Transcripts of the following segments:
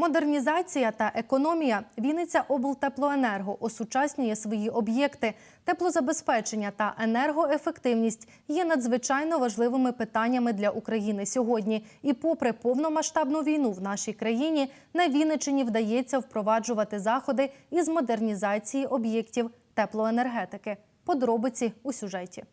Модернізація та економія Вінниця облтеплоенерго осучаснює свої об'єкти. Теплозабезпечення та енергоефективність є надзвичайно важливими питаннями для України сьогодні. І, попри повномасштабну війну в нашій країні, на Вінниччині вдається впроваджувати заходи із модернізації об'єктів теплоенергетики. Подробиці у сюжеті.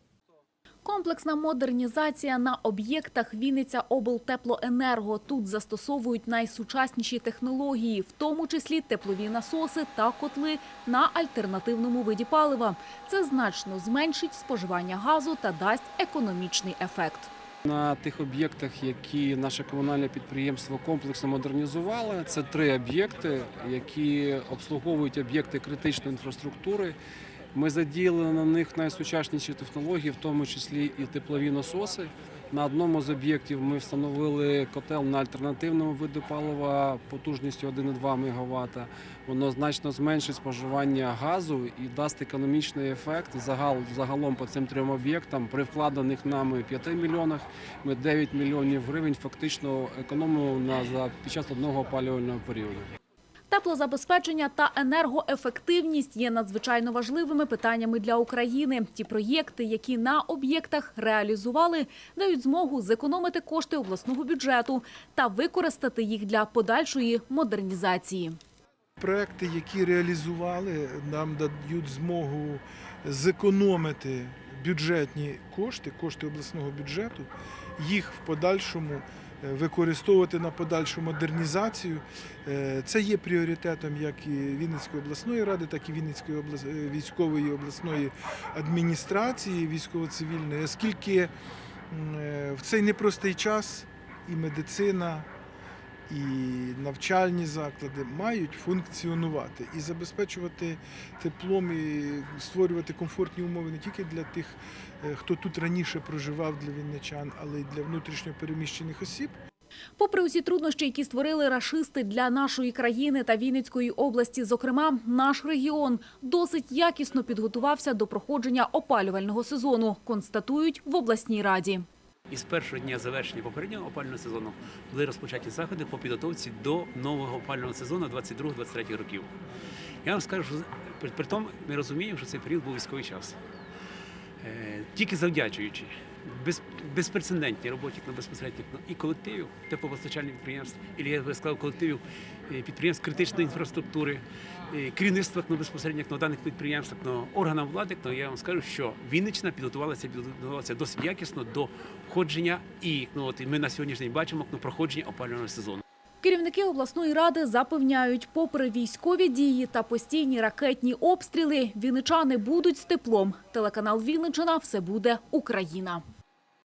Комплексна модернізація на об'єктах Вінниця облтеплоенерго. Тут застосовують найсучасніші технології, в тому числі теплові насоси та котли на альтернативному виді палива. Це значно зменшить споживання газу та дасть економічний ефект. На тих об'єктах, які наше комунальне підприємство комплексно модернізувало, це три об'єкти, які обслуговують об'єкти критичної інфраструктури. Ми задіяли на них найсучасніші технології, в тому числі і теплові насоси. На одному з об'єктів ми встановили котел на альтернативному виду палива потужністю 1,2 МВт. Воно значно зменшить споживання газу і дасть економічний ефект. Загалом по цим трьом об'єктам при вкладених нами 5 мільйонах ми 9 мільйонів гривень фактично економимо на за під час одного опалювального періоду. Теплозабезпечення та енергоефективність є надзвичайно важливими питаннями для України. Ті проєкти, які на об'єктах реалізували, дають змогу зекономити кошти обласного бюджету та використати їх для подальшої модернізації. Проекти, які реалізували, нам дають змогу зекономити бюджетні кошти, кошти обласного бюджету, їх в подальшому використовувати на подальшу модернізацію. Е, Це є пріоритетом як і Вінницької обласної ради, так і Вінницької облас... е, військової обласної адміністрації військово-цивільної, оскільки е, в цей непростий час і медицина, і навчальні заклади мають функціонувати і забезпечувати теплом і створювати комфортні умови не тільки для тих, е, хто тут раніше проживав для вінничан, але й для внутрішньо переміщених осіб. Попри усі труднощі, які створили рашисти для нашої країни та Вінницької області, зокрема, наш регіон досить якісно підготувався до проходження опалювального сезону, констатують в обласній раді. І з першого дня завершення попереднього опального сезону були розпочаті заходи по підготовці до нового опального сезону 22-23 років. Я вам скажу, що при, тому ми розуміємо, що цей період був військовий час. Е, тільки завдячуючи без, безпрецедентні роботі безпосередньо ну, і колективів теплопостачальних підприємств, і я би сказав колективів е, підприємств критичної інфраструктури, е, керівництва безпосередньо даних підприємств, ну, органам влади, то я вам скажу, що Вінниччина підготувалася, підготувалася досить якісно до входження і ну, от, ми на сьогоднішній день бачимо ну, проходження опалювального сезону. Керівники обласної ради запевняють, попри військові дії та постійні ракетні обстріли, вінничани будуть з теплом. Телеканал Вінничина – все буде Україна.